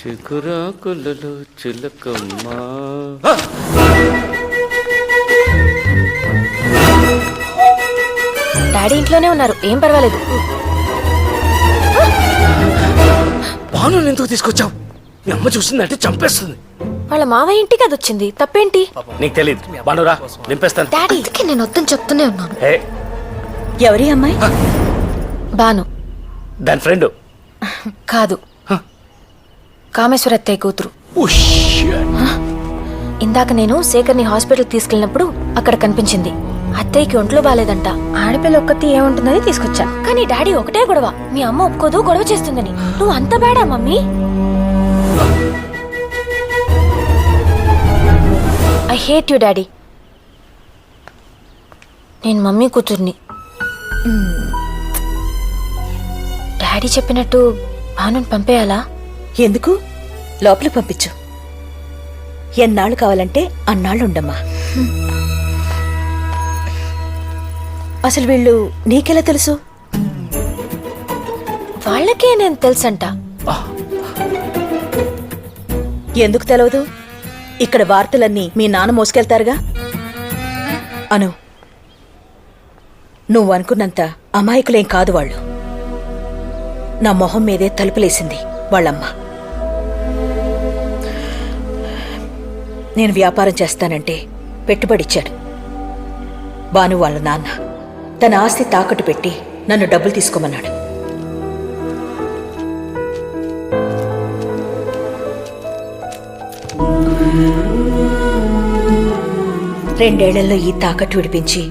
చిగురాకులలో చిలకమ్మ. Daddy ఇంట్లోనే ఉన్నారు ఏం పర్వాలేదు. బాను ఎందుకు తీసుకొచ్చావు? మీ అమ్మ చూసిందంటే చంపేస్తుంది. వాళ్ళ మావయ్య ఇంటికి అది వచ్చింది తప్పేంటి? నీకు తెలియదు బానురా నింపేస్తాను. డాడీ. అందుకే నేను వద్దని చెప్తూనే ఉన్నాను. ఏ ఎవరి అమ్మాయి? బాను. దాని ఫ్రెండ్. కాదు. కామేశ్వర అత్తయ్య కూతురు ఇందాక నేను శేఖర్ని హాస్పిటల్కి తీసుకెళ్ళినప్పుడు అక్కడ కనిపించింది. అత్తయ్యకి ఒంట్లో బాలేదంట. ఆడపిల్ల ఒక్కతి ఏముంటుందని తీసుకొచ్చా. కానీ డాడీ ఒకటే గొడవ. మీ అమ్మ ఒప్పుకోదు గొడవ చేస్తుందని. నువ్వు అంత బేడా mummy? I hate you daddy. నేను మమ్మీ కూతుర్ని. డాడీ చెప్పినట్టు భానుని పంపేయాలా? ఎందుకు? లోపల పంపించు. ఎన్నాళ్ళు కావాలంటే అన్నాళ్ళు ఉండమ్మా అసలు వీళ్ళు నీకెలా తెలుసు? వాళ్ళకే నేను తెలుసంట. ఎందుకు తెలవదు? ఇక్కడ వార్తలన్నీ మీ నాన్న మోసుకెళ్తారుగా? అను నువ్వు అనుకున్నంత అమాయకులేం కాదు వాళ్ళు. నా మొహం మీదే తలుపులేసింది. వాళ్ళమ్మ. నేను వ్యాపారం చేస్తానంటే పెట్టుబడిచ్చాడు బాను వాళ్ళ నాన్న తన ఆస్తి తాకట్టు పెట్టి నన్ను డబ్బులు తీసుకోమన్నాడు. రెండేళ్ళలో ఈ తాకట్టు విడిపించి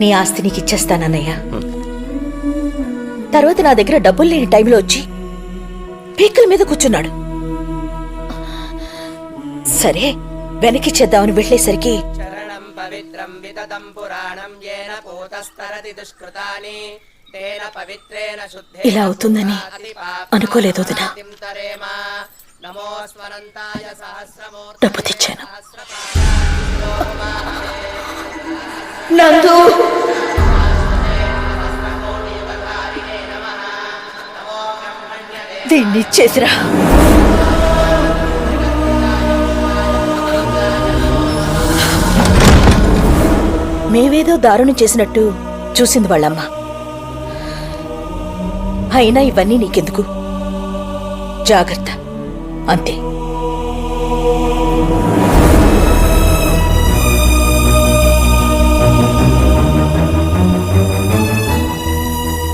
నీ ఆస్తి నీకు ఇచ్చేస్తానన్నయ్యా తర్వాత నా దగ్గర డబ్బులు లేని టైంలో వచ్చి పీకల మీద కూర్చున్నాడు. సరే వెనకిచ్చేద్దామని వెళ్ళేసరికి పవిత్రం వితతం పురాణం పూతస్తరతి దుష్కృతాని తేన పవిత్రేణ శుద్ధేన ఇలా అవుతుందని అనుకోలేదు వదినా. డబ్బు తెచ్చాను. నందు దీన్ని ఇచ్చేసిరా మేవేదో దారుణం చేసినట్టు చూసింది వాళ్ళమ్మ. అయినా ఇవన్నీ నీకెందుకు? జాగ్రత్త. అంతే.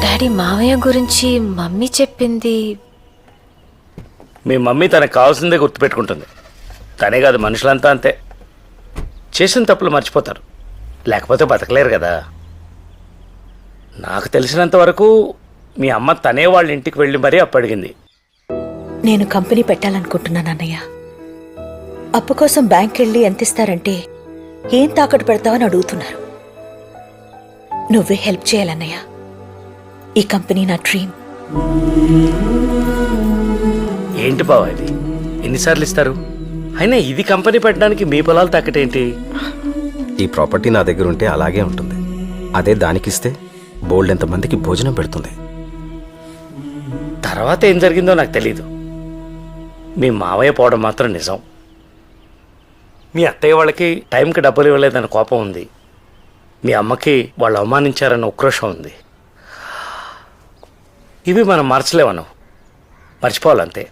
డాడీ మావయ్య గురించి మమ్మీ చెప్పింది మీ మమ్మీ తనకు కావాల్సిందే గుర్తుపెట్టుకుంటుంది. తనే కాదు మనుషులంతా అంతే. చేసిన తప్పులు మర్చిపోతారు. లేకపోతే బతకలేరు కదా. నాకు తెలిసినంత వరకు మీ అమ్మ తనే వాళ్ళ ఇంటికి వెళ్ళి మరీ అప్పడిగింది. నేను కంపెనీ పెట్టాలనుకుంటున్నాను అన్నయ్య అప్పు కోసం బ్యాంక్ వెళ్ళి ఎంత ఇస్తారంటే ఏం తాకట్టు పెడతావని అడుగుతున్నారు. నువ్వే హెల్ప్ చేయాలన్నయ్య. ఈ కంపెనీ నా డ్రీమ్. ఏంటి బావ ఇది? ఎన్నిసార్లు ఇస్తారు? అయినా ఇది కంపెనీ పెట్టడానికి మీ పొలాలు తక్కటేంటి ఈ ప్రాపర్టీ నా దగ్గర ఉంటే అలాగే ఉంటుంది. అదే దానికిస్తే బోల్డ్ ఎంతమందికి భోజనం పెడుతుంది. తర్వాత ఏం జరిగిందో నాకు తెలీదు. మీ మావయ్య పోవడం మాత్రం నిజం. మీ అత్తయ్య వాళ్ళకి టైంకి డబ్బులు ఇవ్వలేదన్న కోపం ఉంది. మీ అమ్మకి వాళ్ళు అవమానించారన్న ఉక్రోషం ఉంది. ఇవి మనం మార్చలేమను. మర్చిపోవాలంతే.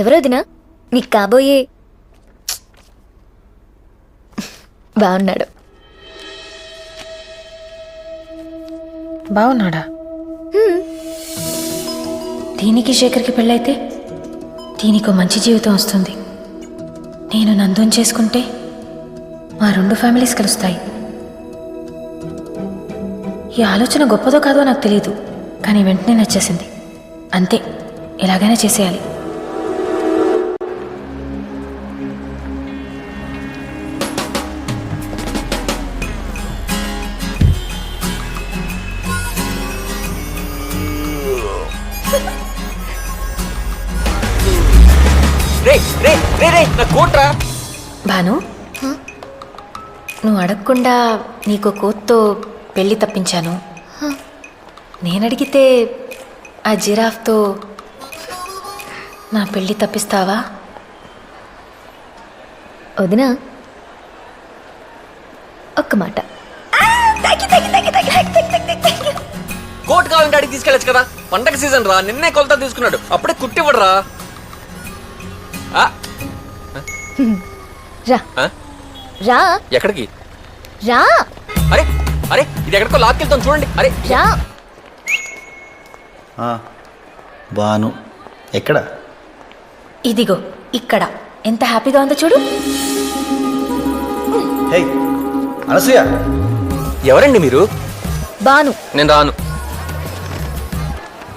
ఎవరోదినా నీకు కాబోయే. బాగున్నాడు బాగున్నాడా దీనికి శేఖర్కి పెళ్ళైతే దీనికి మంచి జీవితం వస్తుంది. నేను నందుని చేసుకుంటే మా రెండు ఫ్యామిలీస్ కలుస్తాయి. ఈ ఆలోచన గొప్పదో కాదో నాకు తెలియదు కానీ వెంటనే నచ్చేసింది. అంతే ఎలాగైనా చేసేయాలి. రే రే రే రే నా కోట్రా. భాను నువ్వు అడగకుండా నీకు కోత్తో పెళ్ళి తప్పించాను. నేను అడిగితే ఆ జిరాఫ్తో నా పెళ్ళి తప్పిస్తావా? వదినా. ఒక్క మాట. కోట్ కావాలంటే అడిగి తీసుకెళ్ళచ్చు కదా. పండగ సీజన్ రా. నిన్నే కొలత తీసుకున్నాడు. అప్పుడే కుట్టివ్వడు రా ఆ, రా? రా. ఎక్కడికి? రా. అరే అరే ఇది ఎక్కడికో లాక్కెళ్తాం చూడండి. అరే రా. ఆ, బాను ఎక్కడ? ఇదిగో ఇక్కడ. ఎంత హ్యాపీగా ఉందో చూడు. హే అనసూయ. ఎవరండి మీరు? బాను నేను రాను.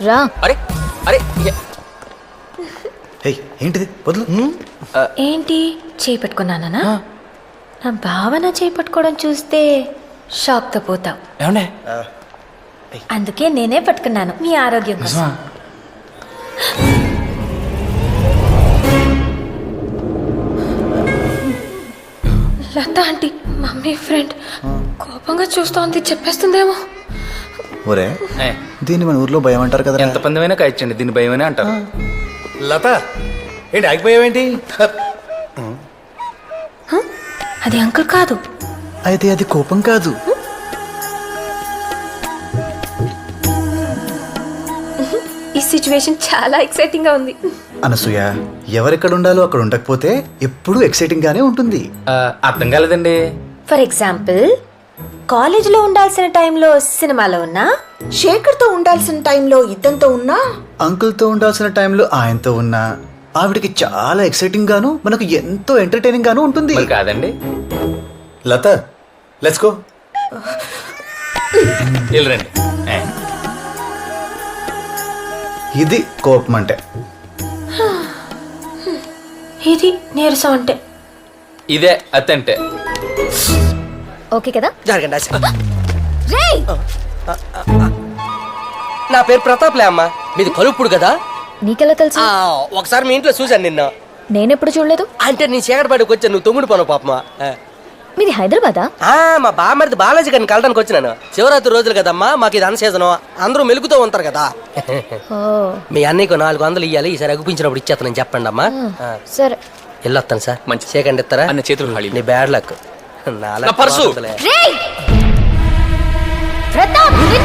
రా. అరే అరే హే ఏంటిది? వదులు. ఏంటి? చేయి పెట్టుకున్నానా నా భావన చేయి పట్టుకోవడం చూస్తే షాక్తో పోతావు. ఏమండే? అందుకే నేనే పట్టుకున్నాను మీ ఆరోగ్యం కోసం. లత ఆంటీ మమ్మీ ఫ్రెండ్ కోపంగా చూస్తోంది చెప్పేస్తుందేమో. ఒరే ఏ, దీన్ని మన ఊర్లో భయం అంటారు కదా ఎంత పందమైనా కాయచ్చండి దీని భయమనే అంటారు. లత ఏంటి ఆగిపోయావేంటి? అది అంకుల్ కాదు. అయితే అది కోపం కాదు. ఈ సిచ్యువేషన్ చాలా ఎక్సైటింగ్గా ఉంది. అనసూయ ఎవరెక్కడ ఉండాలో అక్కడ ఉండకపోతే ఎప్పుడూ ఎక్సైటింగ్ గానే ఉంటుంది అర్థం కాలేదండి. ఫర్ ఎగ్జాంపుల్ కాలేజీలో ఉండాల్సిన టైంలో సినిమాలో ఉన్నా శేఖర్తో ఉండాల్సిన టైంలో ఇద్దంతో ఉన్నా? అంకుల్తో ఉండాల్సిన టైంలో ఆయనతో ఉన్నా ఆవిడకి చాలా ఎక్సైటింగ్ గాను మనకు ఎంతో ఎంటర్టైనింగ్ గాను ఉంటుంది. మరి కాదండి. లత లెట్స్ గో వెళ్ళరండి ఇది కోపం అంటే ఇది నీరసం అంటే. ఇదే అత్తంటే ఓకే కదా? జరగండి. రేయ్! నా పేరు ప్రతాప్లే అమ్మా. మీది కలుపుడు కదా? నీకెలా తెలుసు? ఆ, ఒకసారి మీ ఇంట్లో చూశాను నిన్న. నేనెప్పుడు చూడలేదు? అంటే నీ చీకటిపాటికి వచ్చాను నువ్వు తొమ్మిడి పను పాపమా? ఆ. మీది హైదరాబాదా? ఆ, మా బామ్మరిది బాలాజీ గారిని కలడానికి వచ్చినాను. శివరాత్రి రోజులు కదమ్మా మాకు ఇది సీజను. అందరూ మెలుగుతూ ఉంటారు కదా. ఓ. మీ అన్నయ్యకు నాలుగు వందలు ఇవ్వాలి ఈసారి అగుపించినప్పుడు ఇచ్చేస్తానని చెప్పండి అమ్మా. ఆ, సరే. వెళ్ళొస్తాను సార్. మంచి. సేకండి ఇస్తారా? అన్న చేతులు ఖాళీ. నీ బ్యాడ్ లక్ నా పర్సు. రేయ్! ప్రతాప్ నిన్నే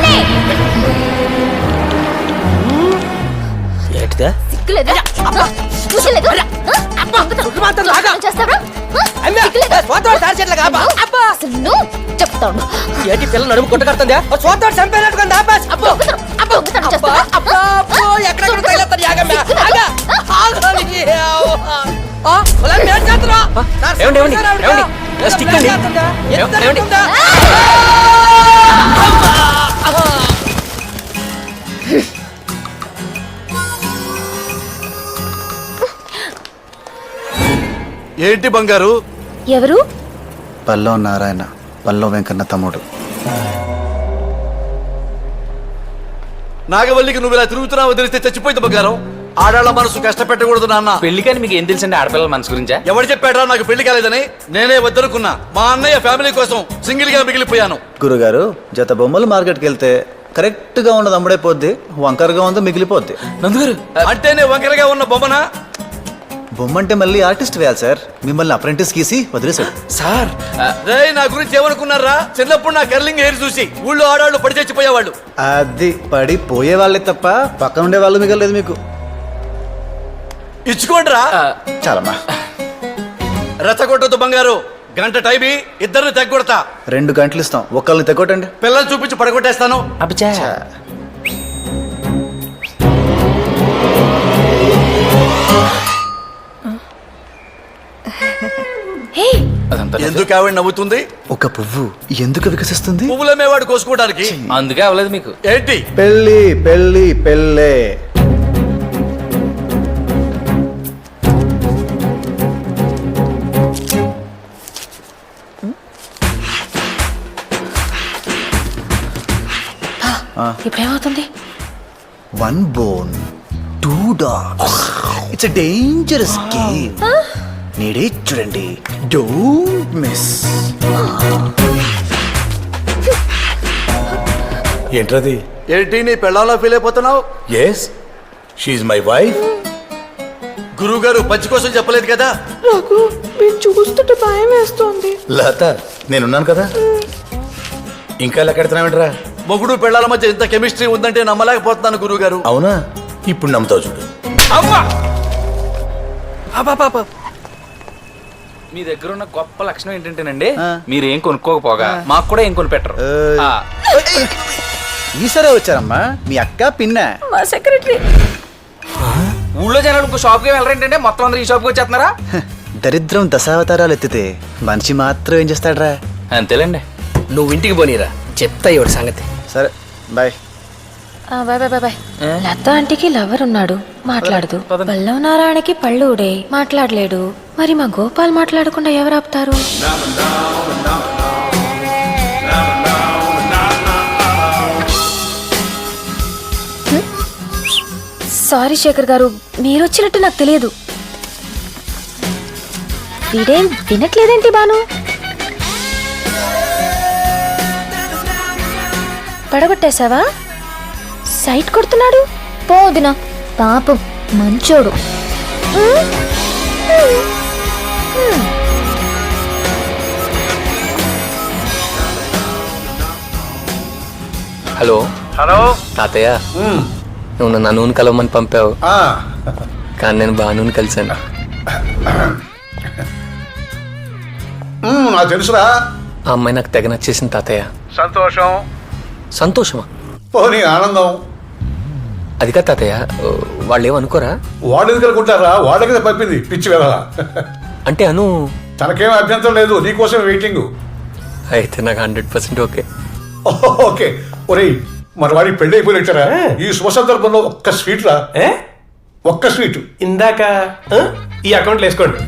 అసలు నువ్వు చెప్తాను. ఏంటి పిల్ల నడుము కొట్టకడుతుందా స్వాతంత్ర చంపేనట్టుకుంది ఆపా! అబ్బో అబ్బో! అబ్బా? అబ్బా ఎక్కడెక్కడ తగిలేస్తారు యాగమ్మ ఆగా! ఏమండి, ఏమండి, ఏమండి? స్టిక్ అండి. ఏమండి? ఏంటి బంగారు? ఎవరు? పల్లవ నారాయణ పల్లవ వెంకన్న తమ్ముడు. నాగవల్లికి నువ్వు ఇలా తిరుగుతున్నావు తెలిస్తే చచ్చిపోయింది బంగారం. ఆడాళ్ళ మనసు కష్టపెట్టకూడదు నాన్న. పెళ్ళికని మీకు ఏం తెలుసండి ఆడపిల్లల మనసు గురించా? ఎవరు చెప్పాడా నాకు పెళ్ళి కాలేదని? నేనే వద్దనుకున్నా. మా అన్నయ్య ఫ్యామిలీ కోసం సింగిల్గా మిగిలిపోయాను. గురుగారు జత బొమ్మలు మార్కెట్కి వెళ్తే కరెక్ట్గా ఉన్నది అమ్ముడైపోద్ది వంకరగా ఉంది మిగిలిపోద్ది. నందుగారు. అంటేనే వంకరగా ఉన్న బొమ్మన? బొమ్మ అంటే మళ్ళీ ఆర్టిస్ట్ వేయాలి సార్ మిమ్మల్ని అప్రెంటిస్ గీసి వదిలేశాడు. సార్ రే నా గురించి ఏమనుకున్నారా? చిన్నప్పుడు నా కర్లింగ్ హెయిర్ చూసి ఊళ్ళో ఆడాళ్ళు పడి చచ్చిపోయేవాళ్ళు. అది పడి పోయే వాళ్ళే తప్ప పక్కన ఉండే వాళ్ళు మిగలలేదు మీకు. ఇచ్చుకోండిరా. చాలమ్మా. రెచ్చగొట్టొద్దు బంగారు. గంట టైమి ఇద్దరిని తగ్గొడతా. రెండు గంటలు ఇస్తాం. ఒక్కళ్ళని తెగొట్టండి పిల్లలు చూపించి పడగొట్టేస్తాను. అబ్బచ్చా అదంతా ఎందుకు ఆవిడ నవ్వుతుంది? ఒక పువ్వు ఎందుకు వికసిస్తుంది? పువ్వులమేవాడు కోసుకోవడానికి. అందుకే అవ్వలేదు మీకు. ఏంటి? పెళ్ళి పెళ్ళి పెళ్ళే. ఇప్పుడేమవుతుంది? One bone two dogs it's dangerous game నేడే చూడండి. Don't miss. ఏంట్రది? ఏంటి నీ పెళ్ళాలో ఫీల్ అయిపోతున్నావు? ఎస్ షీఈ్ మై వైఫ్ గురువు గారు పచ్చి కోసం చెప్పలేదు కదా? నాకు మీరు చూస్తుంటే భయం వేస్తోంది. లత నేనున్నాను కదా? ఇంకా లెక్కెడుతున్నావేంట్రా మొగుడు పెళ్ళాల మధ్య ఇంత కెమిస్ట్రీ ఉందంటే నమ్మలేకపోతున్నాను గురువు గారు అవునా? ఇప్పుడు నమ్ముతావు చూడు. మీ దగ్గర ఉన్న గొప్ప లక్షణం ఏంటంటేనండి మీరు ఏం కొనుక్కోకపోగా మాకు కూడా ఏం కొనిపెట్టరు. ఆ, ఈసారే వచ్చారమ్మా మీ అక్క పిన్న. మా సెక్రటరీ. ఊళ్ళో జనాలు ఇంకో షాప్కి వెళ్ళరేంటంటే మొత్తం అందరూ ఈ షాప్కి వచ్చేస్తున్నారా? దరిద్రం దశావతారాలు ఎత్తితే మనిషి మాత్రం ఏం చేస్తాడ్రా? అంతేలేండి. నువ్వు ఇంటికి పోనీరా. చెప్తా ఇవాడు సంగతి. సరే bye. Bye bye bye bye. Latha ఆంటీకి లవర్ ఉన్నాడు. మాట్లాడదు. పల్లవ నారాయణకి పళ్ళు ఊడే. మాట్లాడలేడు. మరి మా గోపాల్ మాట్లాడకుండా ఎవరు ఆపుతారు? సారీ శేఖర్ గారు మీరు వచ్చినట్టు నాకు తెలియదు. వీడేం వినట్లేదేంటి బాను? పడగొట్టేశావా? సైట్ కొడుతున్నాడు? పోదిన పాపం మంచోడు. హలో? హలో? తాతయ్య? నువ్వు నన్ను నూనె కలవమని పంపావు. కానీ నేను బాను కలిశాను. నాకు తెలుసురా. ఆ అమ్మాయి నాకు తెగ నచ్చేసింది తాతయ్య. సంతోషం? సంతోషమా? పోనీ ఆనందం. అది కాదు తాతయ్య వాళ్ళు ఏమనుకోరా వాడు ఎందుకు అనుకుంటారా వాళ్ళ కదా పంపింది పిచ్చి వెళ్ళాలా అంటే అను తనకేం అభ్యంతరం లేదు నీకోసం వెయిటింగ్. అయితే నాకు హండ్రెడ్ పర్సెంట్ ఓకే. ఓకే. ఒరేయ్ మన వాడికి పెళ్ళి అయిపోయినట్టరా ఈ శుభ సందర్భంలో ఒక్క స్వీట్ రా. ఒక్క స్వీట్. ఇందాక ఆ, ఈ అకౌంట్లో వేసుకోండి.